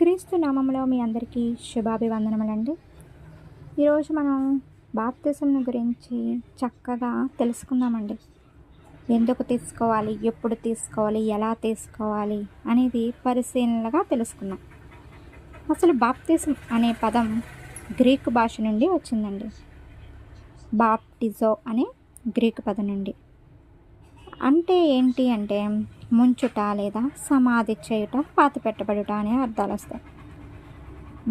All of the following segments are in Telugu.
క్రీస్తు నామంలో మీ అందరికీ శుభాభివందనములండి. ఈరోజు మనం బాప్తిజం గురించి చక్కగా తెలుసుకుందామండి. ఎందుకు తీసుకోవాలి ఎప్పుడు తీసుకోవాలి ఎలా తీసుకోవాలి అనేది పరిశీలనగా తెలుసుకుందాం. అసలు బాప్తిజం అనే పదం గ్రీకు భాష నుండి వచ్చిందండి. బాప్టిజో అనే గ్రీకు పదం నుండి. అంటే ఏంటి అంటే ముంచుట లేదా సమాధి చేయుట పాతి పెట్టబడుట అనే అర్థాలు వస్తాయి.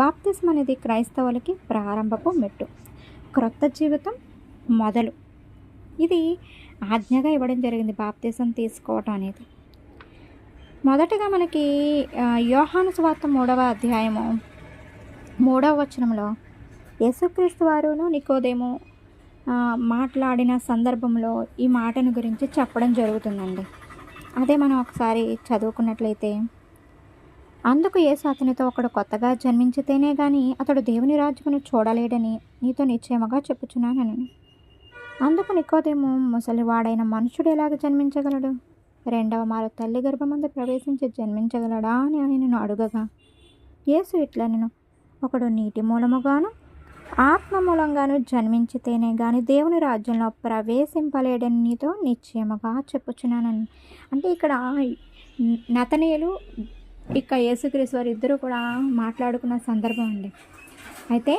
బాప్తిజం అనేది క్రైస్తవులకి ప్రారంభపు మెట్టు. క్రొత్త జీవితం మొదలు. ఇది ఆజ్ఞగా ఇవ్వడం జరిగింది బాప్తిజం తీసుకోవటం అనేది. మొదటగా మనకి యోహాను స్వార్త మూడవ అధ్యాయము మూడవ వచనంలో యేసుక్రీస్తు వారును నికోదేమో మాట్లాడిన సందర్భంలో ఈ మాటను గురించి చెప్పడం జరుగుతుందండి. అదే మనం ఒకసారి చదువుకున్నట్లయితే అందుకు యేసు అతనితో ఒకడు కొత్తగా జన్మించితేనే గాని అతడు దేవుని రాజ్యమును చూడలేడని నీతో నిశ్చయముగా చెప్పుచున్నానని. అందుకు నికోదేమో ముసలివాడైన మనుషుడు ఎలాగ జన్మించగలడు? రెండవ మారు తల్లి గర్భమందు ప్రవేశించి జన్మించగలడా అని ఆయనను అడుగగా యేసు నేను ఒకడు నీటి మూలముగాను ఆత్మ మూలంగాను జన్మించితేనే కానీ దేవుని రాజ్యంలో ప్రవేశింపలేడని నీతో నిశ్చయముగా చెప్పుచున్నానని. అంటే ఇక్కడ నతనీయులు ఇక యేసుక్రీస్ వారు ఇద్దరు కూడా మాట్లాడుకున్న సందర్భం అండి. అయితే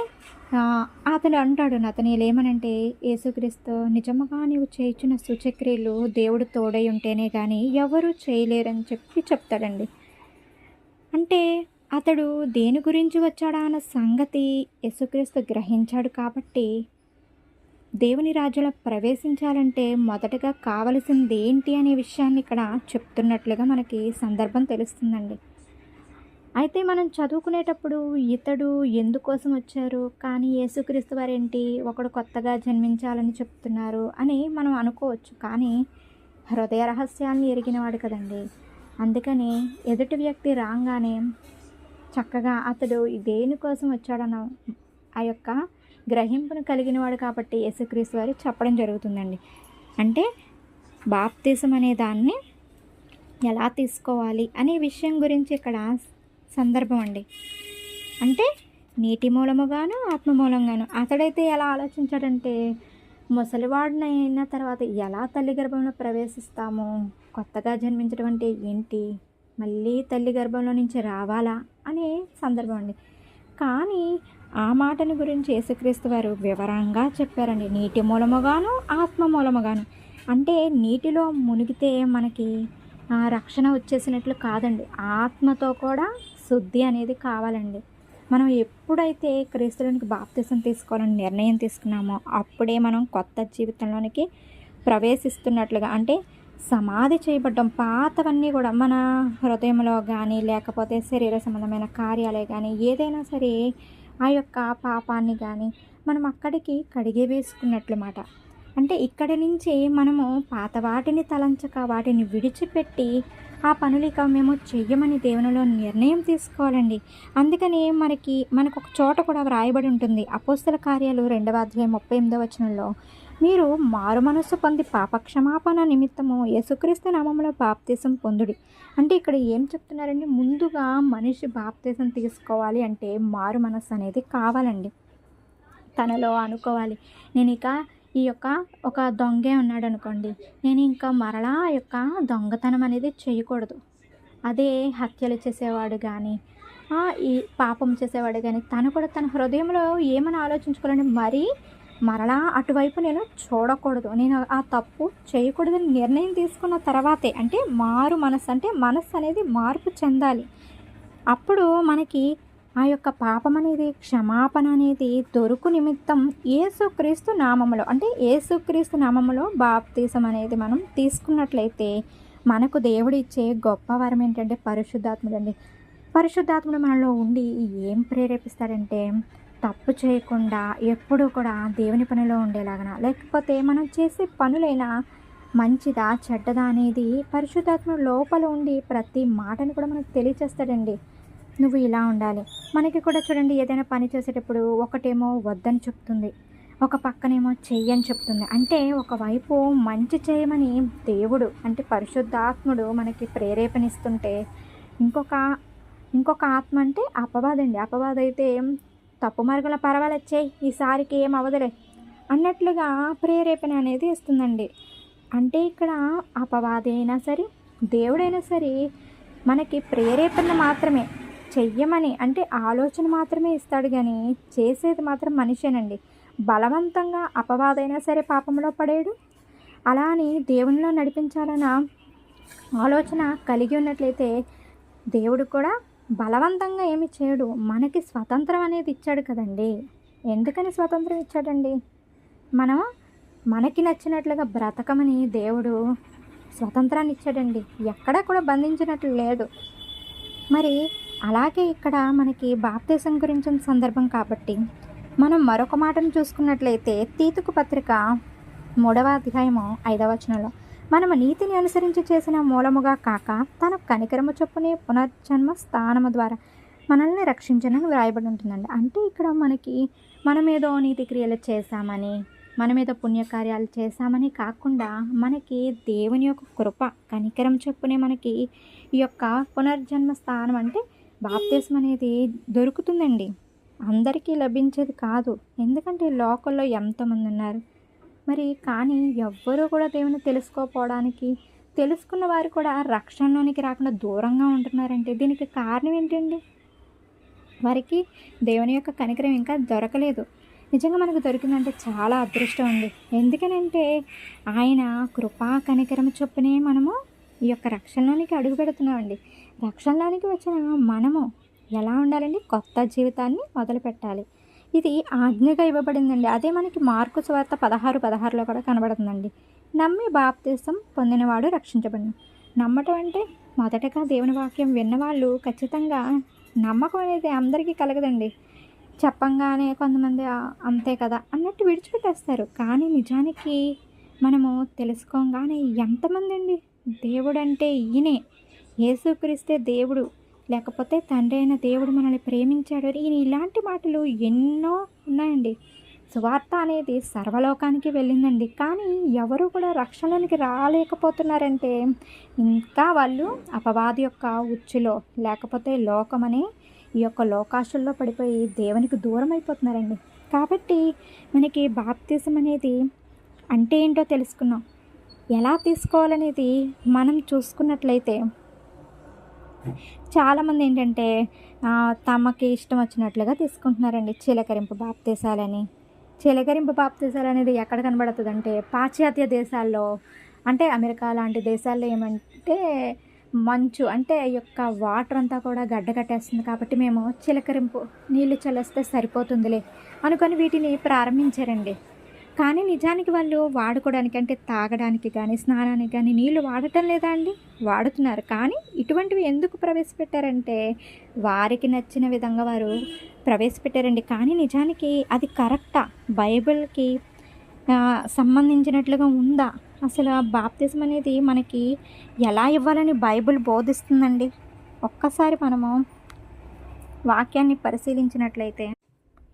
అతను అంటాడు నతనీయులు ఏమనంటే యేసుక్రీస్తు నిజముగా నీవు చేయించిన సూచక్రియలు దేవుడు తోడై ఉంటేనే కానీ ఎవరు చేయలేరని చెప్పి చెప్తాడండి. అంటే అతడు దేని గురించి వచ్చాడా అన్న సంగతి యేసుక్రీస్తు గ్రహించాడు కాబట్టి దేవుని రాజ్యంలో ప్రవేశించాలంటే మొదటగా కావలసింది ఏంటి అనే విషయాన్ని ఇక్కడ చెప్తున్నట్లుగా మనకి సందర్భం తెలుస్తుందండి. అయితే మనం చదువుకునేటప్పుడు ఇతడు ఎందుకోసం వచ్చారు? కానీ యేసుక్రీస్తు వారేంటి? ఒకడు కొత్తగా జన్మించాలని చెప్తున్నారు అని మనం అనుకోవచ్చు. కానీ హృదయ రహస్యాన్ని ఎరిగినవాడు కదండి. అందుకని ఎదుటి వ్యక్తి రాగానే చక్కగా అతడు దేనికోసం వచ్చాడన్న ఆ యొక్క గ్రహింపును కలిగినవాడు కాబట్టి యేసుక్రీస్తు వారు చెప్పడం జరుగుతుందండి. అంటే బాప్తీసం అనే దాన్ని ఎలా తీసుకోవాలి అనే విషయం గురించి ఇక్కడ సందర్భం అండి. అంటే నీటి మూలముగాను ఆత్మ మూలంగాను అతడైతే ఎలా ఆలోచించాడంటే ముసలివాడినైన తర్వాత ఎలా తల్లి గర్భంలో ప్రవేశిస్తాము? కొత్తగా జన్మించడం అంటే ఏంటి? మళ్ళీ తల్లి గర్భంలో నుంచి రావాలా? అనే సందర్భం అండి. కానీ ఆ మాటని గురించి యేసుక్రీస్తు వారు వివరంగా చెప్పారండి. నీటి మూలముగాను ఆత్మ మూలముగాను. అంటే నీటిలో మునిగితే మనకి రక్షణ వచ్చేసినట్లు కాదండి. ఆత్మతో కూడా శుద్ధి అనేది కావాలండి. మనం ఎప్పుడైతే క్రీస్తులోనికి బాప్తిసం తీసుకోవాలని నిర్ణయం తీసుకున్నామో అప్పుడే మనం కొత్త జీవితంలోనికి ప్రవేశిస్తున్నట్లుగా అంటే సమాధి చేయబడ్డం పాతవన్నీ కూడా మన హృదయంలో కానీ లేకపోతే శరీర సంబంధమైన కార్యాలే కానీ ఏదైనా సరే ఆ యొక్క పాపాన్ని కానీ మనం అక్కడికి కడిగే వేసుకున్నట్లు మాట. అంటే ఇక్కడి నుంచి మనము పాత వాటిని తలంచక వాటిని విడిచిపెట్టి ఆ పనులు ఇక మేము చెయ్యమని దేవునిలో నిర్ణయం తీసుకోవాలండి. అందుకని మనకి మనకు ఒక చోట కూడా వ్రాయబడి ఉంటుంది. అపోస్తల కార్యాలు రెండవ అధ్యాయం ముప్పై ఎనిమిదవ వచనంలో మీరు మారు మనస్సు పొంది పాపక్షమాపణ నిమిత్తము యేసుక్రీస్తు నామంలో బాప్తీసం పొందుడి. అంటే ఇక్కడ ఏం చెప్తున్నారండి ముందుగా మనిషి బాప్తీసం తీసుకోవాలి అంటే మారు మనస్సు అనేది కావాలండి. తనలో అనుకోవాలి. నేను ఇక ఈ యొక్క ఒక దొంగే ఉన్నాడు అనుకోండి నేను ఇంకా మరలా యొక్క దొంగతనం అనేది చేయకూడదు. అదే హత్యలు చేసేవాడు కానీ ఈ పాపం చేసేవాడు కానీ తను కూడా తన హృదయంలో ఏమని ఆలోచించుకోవాలంటే మరీ మరలా అటువైపు నేను చూడకూడదు. నేను ఆ తప్పు చేయకూడదని నిర్ణయం తీసుకున్న తర్వాతే అంటే మారు మనస్సు అంటే మనస్సు అనేది మార్పు చెందాలి. అప్పుడు మనకి ఆ యొక్క పాపం అనేది క్షమాపణ అనేది దొరుకు నిమిత్తం ఏసుక్రీస్తు నామములో అంటే ఏసుక్రీస్తు నామములో బాప్తీసం అనేది మనం తీసుకున్నట్లయితే మనకు దేవుడు ఇచ్చే గొప్ప వరం ఏంటంటే పరిశుద్ధాత్ముడు అండి పరిశుద్ధాత్ముడు మనలో ఉండి ఏం ప్రేరేపిస్తాడంటే తప్పు చేయకుండా ఎప్పుడూ కూడా దేవుని పనిలో ఉండేలాగన? లేకపోతే మనం చేసే పనులైనా మంచిదా చెడ్డదా అనేది పరిశుద్ధాత్మ లోపల ఉండి ప్రతి మాటను కూడా మనకు తెలియచేస్తాడండి. నువ్వు ఇలా ఉండాలి. మనకి కూడా చూడండి ఏదైనా పని చేసేటప్పుడు ఒకటేమో వద్దని చెప్తుంది. ఒక పక్కనేమో చెయ్యని చెప్తుంది. అంటే ఒకవైపు మంచి చేయమని దేవుడు అంటే పరిశుద్ధాత్ముడు మనకి ప్రేరేపణిస్తుంటే ఇంకొక ఇంకొక ఆత్మ అంటే అపవాదండి. అపవాదైతే తప్పు మార్గంలో పర్వాలేదు చేయి ఈసారికి ఏం అవదలే అన్నట్లుగా ప్రేరేపణ అనేది ఇస్తుందండి అంటే ఇక్కడ అపవాది అయినా సరే దేవుడైనా సరే మనకి ప్రేరేపణ మాత్రమే చెయ్యమని అంటే ఆలోచన మాత్రమే ఇస్తాడు కానీ చేసేది మాత్రం మనిషేనండి. బలవంతంగా అపవాదైనా సరే పాపంలో పడేడు. అలా అని దేవునిలో నడిపించాలన్న ఆలోచన కలిగి ఉన్నట్లయితే దేవుడు కూడా బలవంతంగా ఏమి చేయడు. మనకి స్వతంత్రం అనేది ఇచ్చాడు కదండి. ఎందుకని స్వతంత్రం ఇచ్చాడండి? మనం మనకి నచ్చినట్లుగా బ్రతకమని దేవుడు స్వతంత్రాన్ని ఇచ్చాడండి. ఎక్కడా కూడా బంధించినట్లు లేదు. మరి అలాగే ఇక్కడ మనకి బాప్తీసం గురించిన సందర్భం కాబట్టి మనం మరొక మాటను చూసుకున్నట్లయితే తీతుకు పత్రిక మూడవ అధ్యాయము ఐదవ వచనంలో మనము నీతిని అనుసరించి చేసిన మూలముగా కాక తన కనికరము చొప్పునే పునర్జన్మ స్థానము ద్వారా మనల్ని రక్షించనని వ్రాయబడి ఉంటుందండి. అంటే ఇక్కడ మనకి మనమేదో నీతి క్రియలు చేశామని మనమేదో పుణ్యకార్యాలు చేశామని కాకుండా మనకి దేవుని యొక్క కృప కనికరం చొప్పునే మనకి ఈ యొక్క పునర్జన్మ స్థానం అంటే బాప్తీసం అనేది దొరుకుతుందండి. అందరికీ లభించేది కాదు. ఎందుకంటే లోకల్లో ఎంతమంది ఉన్నారు. మరి కానీ ఎవ్వరూ కూడా దేవుని తెలుసుకోపోవడానికి తెలుసుకున్న వారు కూడా రక్షణలోనికి రాకుండా దూరంగా ఉంటున్నారంటే దీనికి కారణం ఏంటండి? వారికి దేవుని యొక్క కనికరం ఇంకా దొరకలేదు. నిజంగా మనకు దొరికిందంటే చాలా అదృష్టం ఉంది ఎందుకనంటే ఆయన కృపా కనికరం చొప్పునే మనము ఈ యొక్క రక్షణలోనికి అడుగు పెడుతున్నామండి. రక్షణలోనికి వచ్చిన మనము ఎలా ఉండాలండి? కొత్త జీవితాన్ని మొదలు పెట్టాలి ఇది ఆజ్ఞగా ఇవ్వబడిందండి. అదే మనకి మార్కు స్వార్త పదహారు పదహారులో కూడా కనబడుతుందండి. నమ్మి బాప్తీసం పొందినవాడు రక్షించబడిన. నమ్మటం అంటే మొదటగా దేవుని వాక్యం విన్నవాళ్ళు ఖచ్చితంగా నమ్మకం అనేది అందరికీ కలగదండి. చెప్పంగానే కొంతమంది అంతే కదా అన్నట్టు విడిచిపెట్టేస్తారు. కానీ నిజానికి మనము తెలుసుకోగానే ఎంతమంది అండి దేవుడు అంటే ఈయనే. యేసుక్రీస్తే దేవుడు. లేకపోతే తండ్రి అయిన దేవుడు మనల్ని ప్రేమించాడు. ఈయన ఇలాంటి మాటలు ఎన్నో ఉన్నాయండి. సువార్త అనేది సర్వలోకానికి వెళ్ళిందండి. కానీ ఎవరు కూడా రక్షణలోనికి రాలేకపోతున్నారంటే ఇంకా వాళ్ళు అపవాది యొక్క ఉచ్చులో లేకపోతే లోకమనే ఈ యొక్క లోకాశుల్లో పడిపోయి దేవునికి దూరం అయిపోతున్నారండి. కాబట్టి మనకి బాప్తిజం అనేది అంటే ఏంటో తెలుసుకున్నాం ఎలా తీసుకోవాలనేది మనం చూసుకున్నట్లయితే చాలామంది ఏంటంటే తమకి ఇష్టం వచ్చినట్లుగా తీసుకుంటున్నారండి చిలకరింపు బాప్తీసాలని చిలకరింపు బాప్తీసాలు అనేది ఎక్కడ కనబడుతుంది అంటే పాశ్చాత్య దేశాల్లో. అంటే అమెరికా లాంటి దేశాల్లో ఏమంటే మంచు అంటే యొక్క వాటర్ అంతా కూడా గడ్డ కట్టేస్తుంది కాబట్టి మేము చిలకరింపు నీళ్ళు చల్లేస్తే సరిపోతుందిలే అనుకొని వీటిని ప్రారంభించారండి. కానీ నిజానికి వాళ్ళు వాడుకోవడానికి అంటే తాగడానికి కానీ స్నానానికి కానీ నీళ్ళు వాడటం లేదా అండి? వాడుతున్నారు. కానీ ఇటువంటివి ఎందుకు ప్రవేశపెట్టారంటే వారికి నచ్చిన విధంగా వారు ప్రవేశపెట్టారండి. కానీ నిజానికి అది కరెక్టా? బైబిల్కి సంబంధించినట్లుగా ఉందా? అసలు ఆ బాప్తిజం అనేది మనకి ఎలా ఇవ్వాలని బైబిల్ బోధిస్తుందండి? ఒక్కసారి మనము వాక్యాన్ని పరిశీలించినట్లయితే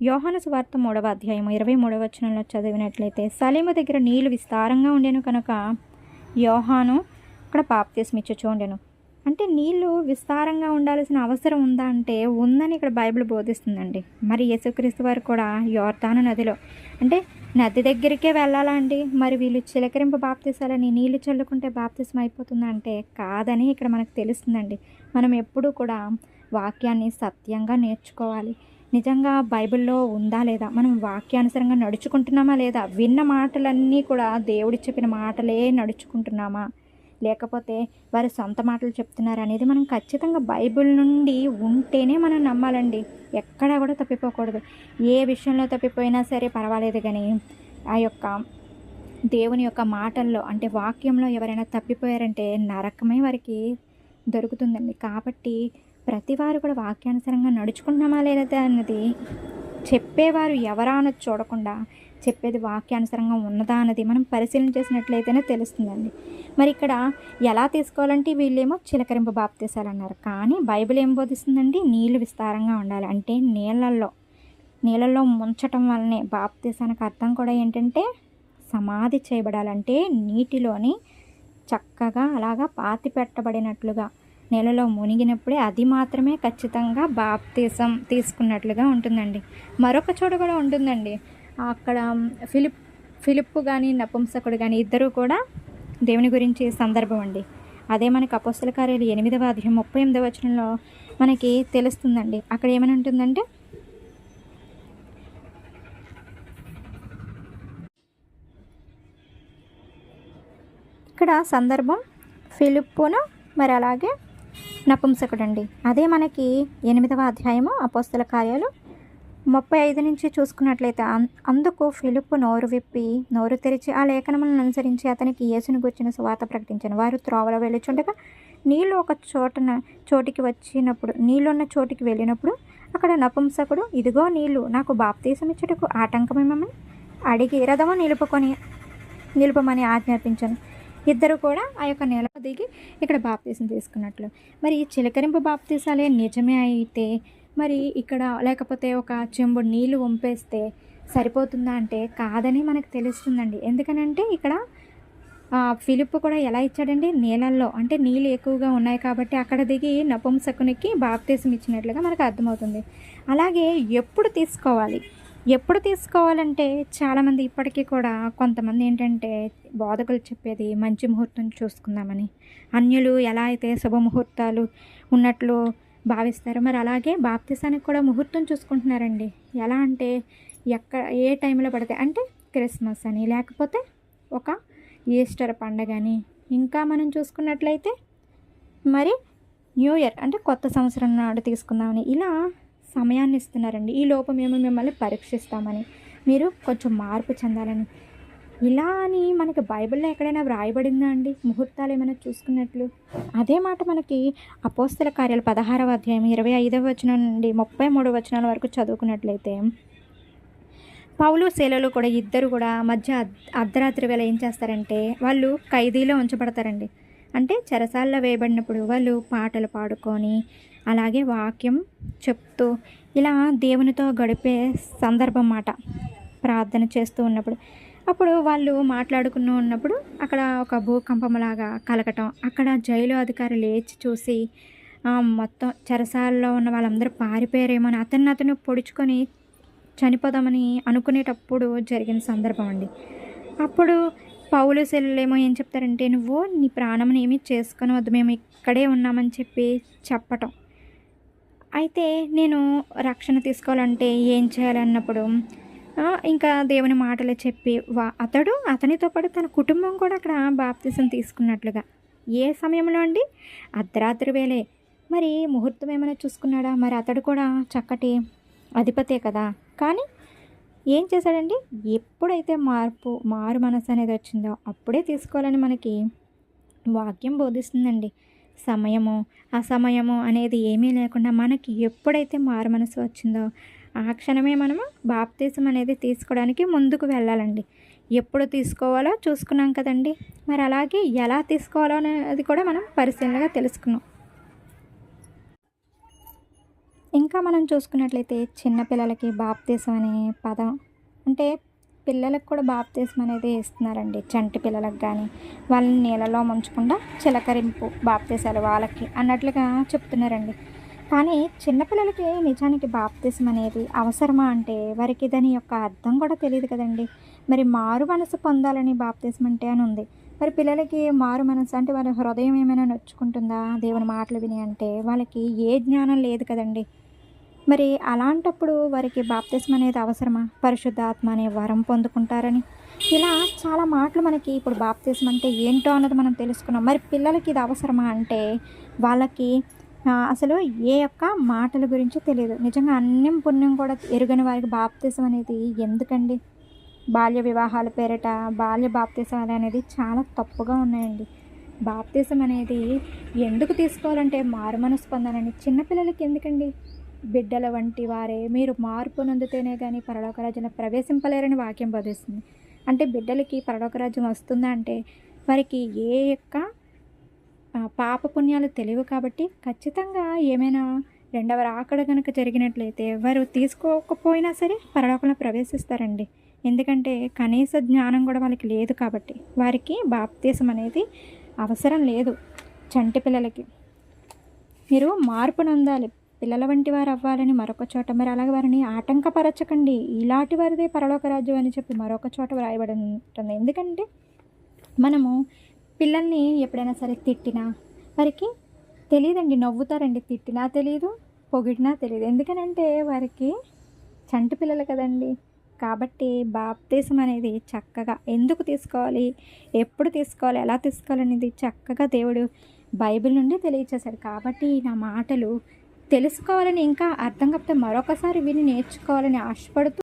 యోహాను స్వార్థ మూడవ అధ్యాయం ఇరవై మూడవ వచనంలో చదివినట్లయితే సలీము దగ్గర నీళ్ళు విస్తారంగా ఉండేను కనుక యోహాను అక్కడ బాప్తిస్మ ఇచ్చుచూ ఉండెను. అంటే నీళ్ళు విస్తారంగా ఉండాల్సిన అవసరం ఉందా అంటే ఉందని ఇక్కడ బైబిల్ బోధిస్తుందండి. మరి యేసుక్రీస్తు వారు కూడా యోర్తాను నదిలో అంటే నది దగ్గరికే వెళ్ళాలా అండి? మరి వీళ్ళు చిలకరింపు బాప్తీసాలని నీళ్ళు చల్లుకుంటే బాప్తీసం అయిపోతుందా అంటే కాదని ఇక్కడ మనకు తెలుస్తుందండి. మనం ఎప్పుడూ కూడా వాక్యాన్ని సత్యంగా నేర్చుకోవాలి. నిజంగా బైబిల్లో ఉందా లేదా? మనం వాక్యానుసరంగా నడుచుకుంటున్నామా లేదా? విన్న మాటలన్నీ కూడా దేవుడు చెప్పిన మాటలే నడుచుకుంటున్నామా? లేకపోతే వారి సొంత మాటలు చెప్తున్నారు అనేది మనం ఖచ్చితంగా బైబిల్ నుండి ఉంటేనే మనం నమ్మాలండి. ఎక్కడా కూడా తప్పిపోకూడదు. ఏ విషయంలో తప్పిపోయినా సరే పర్వాలేదు కానీ ఆ యొక్క దేవుని యొక్క మాటల్లో అంటే వాక్యంలో ఎవరైనా తప్పిపోయారంటే నరకమే వారికి దొరుకుతుందండి. కాబట్టి ప్రతి వారు కూడా వాక్యానుసారంగా నడుచుకుంటున్నామా లేదా అన్నది చెప్పేవారు ఎవరా అన్నది చూడకుండా చెప్పేది వాక్యానుసారంగా ఉన్నదా అన్నది మనం పరిశీలన చేసినట్లయితేనే తెలుస్తుందండి. మరి ఇక్కడ ఎలా తీసుకోవాలంటే వీళ్ళేమో చిలకరింపు బాప్తీసాలు అన్నారు కానీ బైబిల్ ఏం బోధిస్తుందండి? నీళ్ళు విస్తారంగా ఉండాలి. అంటే నీళ్ళల్లో నీళ్ళల్లో ముంచటం వల్లనే బాప్తీసానికి అర్థం కూడా ఏంటంటే సమాధి చేయబడాలంటే నీటిలోని చక్కగా అలాగా పాతి పెట్టబడినట్లుగా నీళ్ళలో మునిగినప్పుడే అది మాత్రమే ఖచ్చితంగా బాప్తీసం తీసుకున్నట్లుగా ఉంటుందండి. మరొక చోట కూడా ఉంటుందండి. అక్కడ ఫిలిప్ ఫిలిప్ కానీ నపుంసకుడు కానీ ఇద్దరు కూడా దేవుని గురించి సందర్భం అండి. అదే మనకి అపోస్తల కార్యాలు ఎనిమిదవ అధ్యాయం ముప్పై ఎనిమిదవ వచనంలో మనకి తెలుస్తుందండి. అక్కడ ఏమని ఉంటుందంటే ఇక్కడ సందర్భం ఫిలిప్పును మరి అలాగే నపుంసకుడండి. అదే మనకి ఎనిమిదవ అధ్యాయము అపోస్తల కార్యాలు ముప్పై ఐదు నుంచి చూసుకున్నట్లయితే అందుకు ఫిలిప్పు నోరు విప్పి నోరు తెరిచి ఆ లేఖనములను అనుసరించి అతనికి యేసును గుర్చిన సువాత ప్రకటించాను. వారు త్రోవలో వెళ్ళుచుండగా నీళ్ళు ఒక చోటన చోటికి వచ్చినప్పుడు నీళ్ళున్న చోటికి వెళ్ళినప్పుడు అక్కడ నపుంసకుడు ఇదిగో నీళ్ళు నాకు బాప్తీసం ఇచ్చుటకు ఆటంకమేమని అడిగి రథము నిలుపుకొని నిలుపమని ఆజ్ఞాపించాను. ఇద్దరు కూడా ఆ యొక్క నేల దిగి ఇక్కడ బాప్తీసం తీసుకున్నట్లు. మరి ఈ చిలకరింపు బాప్తీసాలే నిజమే అయితే మరి ఇక్కడ లేకపోతే ఒక చెంబు నీళ్ళు వంపేస్తే సరిపోతుందా అంటే కాదని మనకు తెలుస్తుందండి. ఎందుకనంటే ఇక్కడ ఫిలిప్ కూడా ఎలా ఇచ్చాడండి నీళ్ళల్లో అంటే నీళ్ళు ఎక్కువగా ఉన్నాయి కాబట్టి అక్కడ దిగి నపుంసకునికి బాప్తీసం ఇచ్చినట్లుగా మనకు అర్థమవుతుంది. అలాగే ఎప్పుడు తీసుకోవాలి? ఎప్పుడు తీసుకోవాలంటే చాలామంది ఇప్పటికీ కూడా కొంతమంది ఏంటంటే బోధకులు చెప్పేది మంచి ముహూర్తం చూసుకుందామని. అన్యులు ఎలా అయితే శుభముహూర్తాలు ఉన్నట్లు భావిస్తారో మరి అలాగే బాప్తిసానికి కూడా ముహూర్తం చూసుకుంటున్నారండి. ఎలా అంటే ఎక్కడ ఏ టైంలో పడితే అంటే క్రిస్మస్ అని లేకపోతే ఒక ఈస్టర్ పండగ అని. ఇంకా మనం చూసుకున్నట్లయితే మరి న్యూ ఇయర్ అంటే కొత్త సంవత్సరం నాడు తీసుకుందామని. ఇలా సమయాన్ని ఇస్తున్నారండి ఈ లోపు మేము మిమ్మల్ని పరీక్షిస్తామని. మీరు కొంచెం మార్పు చెందాలని. ఇలా అని మనకి బైబిల్లో ఎక్కడైనా వ్రాయబడిందా అండి? ముహూర్తాలు ఏమైనా చూసుకున్నట్లు? అదే మాట మనకి అపోస్తల కార్యాలు పదహారవ అధ్యాయం ఇరవై ఐదవ వచనం నుండి ముప్పై మూడవ వచనాల వరకు చదువుకున్నట్లయితే పౌలు శైలలు కూడా ఇద్దరు కూడా మధ్య అర్ధరాత్రి వేళ ఏం చేస్తారంటే వాళ్ళు ఖైదీలో ఉంచబడతారండి. అంటే చెరసాల్లో వేయబడినప్పుడు వాళ్ళు పాటలు పాడుకొని అలాగే వాక్యం చెప్తూ ఇలా దేవునితో గడిపే సందర్భం మాట. ప్రార్థన చేస్తూ ఉన్నప్పుడు. అప్పుడు వాళ్ళు మాట్లాడుకుని ఉన్నప్పుడు అక్కడ ఒక భూకంపంలాగా కలగటం. అక్కడ జైలు అధికారి లేచి చూసి మొత్తం చెరసాల్లో ఉన్న వాళ్ళందరూ పారిపోయారేమో అని అతన్ని అతను పొడుచుకొని చనిపోదామని అనుకునేటప్పుడు జరిగిన సందర్భం అండి. అప్పుడు పౌలు సెల్లులేమో ఏం చెప్తారంటే నువ్వు నీ ప్రాణంని ఏమీ చేసుకొనవద్దు మేము ఇక్కడే ఉన్నామని చెప్పి చెప్పటం. అయితే నేను రక్షణ తీసుకోవాలంటే ఏం చేయాలన్నప్పుడు ఇంకా దేవుని మాటలు చెప్పి వా అతడు అతనితో పాటు తన కుటుంబం కూడా అక్కడ బాప్తిసం తీసుకున్నట్లుగా. ఏ సమయంలో అండి? అర్ధరాత్రి వేలే మరి ముహూర్తం ఏమైనా చూసుకున్నాడా? మరి అతడు కూడా చక్కటి అధిపతే కదా. కానీ ఏం చేశాడండి? ఎప్పుడైతే మార్పు మారు మనసు అనేది వచ్చిందో అప్పుడే తీసుకోవాలని మనకి వాక్యం బోధిస్తుందండి. సమయము అసమయము అనేది ఏమీ లేకుండా మనకి ఎప్పుడైతే మారు మనసు వచ్చిందో ఆ క్షణమే మనము బాప్తీసం అనేది తీసుకోవడానికి ముందుకు వెళ్ళాలండి. ఎప్పుడు తీసుకోవాలో చూసుకున్నాం కదండి. మరి అలాగే ఎలా తీసుకోవాలో అనేది కూడా మనం పరిశీలనగా తెలుసుకున్నాం. ఇంకా మనం చూసుకున్నట్లయితే చిన్నపిల్లలకి బాప్తీసం అనే పదం అంటే పిల్లలకు కూడా బాప్తీసం అనేది ఇస్తున్నారండి చంటి పిల్లలకు కానీ వాళ్ళని నీళ్ళలో ముంచకుండా చిలకరింపు బాప్తీసాలు వాళ్ళకి అన్నట్లుగా చెప్తున్నారండి. కానీ చిన్నపిల్లలకి నిజానికి బాప్తీసం అనేది అవసరమా అంటే వారికి దాని యొక్క అర్థం కూడా తెలియదు కదండి. మరి మారు మనసు పొందాలని బాప్తీసం అంటే అని ఉంది. మరి పిల్లలకి మారు మనసు అంటే వాళ్ళ హృదయం ఏమైనా నొచ్చుకుంటుందా? దేవుని మాటలు విని అంటే వాళ్ళకి ఏ జ్ఞానం లేదు కదండి. మరి అలాంటప్పుడు వారికి బాప్తిస్మ అనేది అవసరమా? పరిశుద్ధాత్మ అనే వరం పొందుకుంటారని. ఇలా చాలా మాటలు మనకి ఇప్పుడు బాప్తిస్మ అంటే ఏంటో అన్నది మనం తెలుసుకున్నాం. మరి పిల్లలకి ఇది అవసరమా అంటే వాళ్ళకి అసలు ఏ యొక్క మాటల గురించి తెలియదు. నిజంగా అన్యం పుణ్యం కూడా ఎరుగని వారికి బాప్తిసం అనేది ఎందుకండి? బాల్య వివాహాల పేరిట బాల్య బాప్తిసాలు అనేది చాలా తప్పుగా ఉన్నాయండి. బాప్తిసం అనేది ఎందుకు తీసుకోవాలంటే మారు మనసు పొందాలని చిన్నపిల్లలకి ఎందుకండి? బిడ్డల వంటి వారే మీరు మార్పు నందితేనే కానీ పరలోక రాజ్యంలో ప్రవేశింపలేరని వాక్యం బోధిస్తుంది. అంటే బిడ్డలకి పరలోక రాజ్యం వస్తుందా అంటే వారికి ఏ యొక్క పాపపుణ్యాలు పాప పుణ్యాలు తెలియవు కాబట్టి ఖచ్చితంగా ఏమైనా రెండవ రాకడ కనుక జరిగినట్లయితే వారు తీసుకోకపోయినా సరే పరలోకంలో ప్రవేశిస్తారండి. ఎందుకంటే కనీస జ్ఞానం కూడా వాళ్ళకి లేదు కాబట్టి వారికి బాప్తీసం అనేది అవసరం లేదు చంటి పిల్లలకి. మీరు మార్పు నొందాలి. పిల్లల వంటి వారు అవ్వాలని మరొక చోట మరి అలాగే వారిని ఆటంకపరచకండి. ఇలాంటి వారిదే పరలోక రాజ్యం అని చెప్పి మరొక చోట వ్రాయబడి ఉంటుంది ఎందుకంటే మనము పిల్లల్ని ఎప్పుడైనా సరే తిట్టినా వారికి తెలియదండి నవ్వుతారండి. తిట్టినా తెలియదు పొగిడినా తెలియదు ఎందుకనంటే వారికి చంటి పిల్లలు కదండి. కాబట్టి బాప్తీసం అనేది చక్కగా ఎందుకు తీసుకోవాలి ఎప్పుడు తీసుకోవాలి ఎలా తీసుకోవాలి అనేది చక్కగా దేవుడు బైబిల్ నుండి తెలియచేశాడు. కాబట్టి నా మాటలు తెలుసుకోవాలని ఇంకా అర్థం కాకపోతే మరొకసారి విని నేర్చుకోవాలని ఆశపడుతూ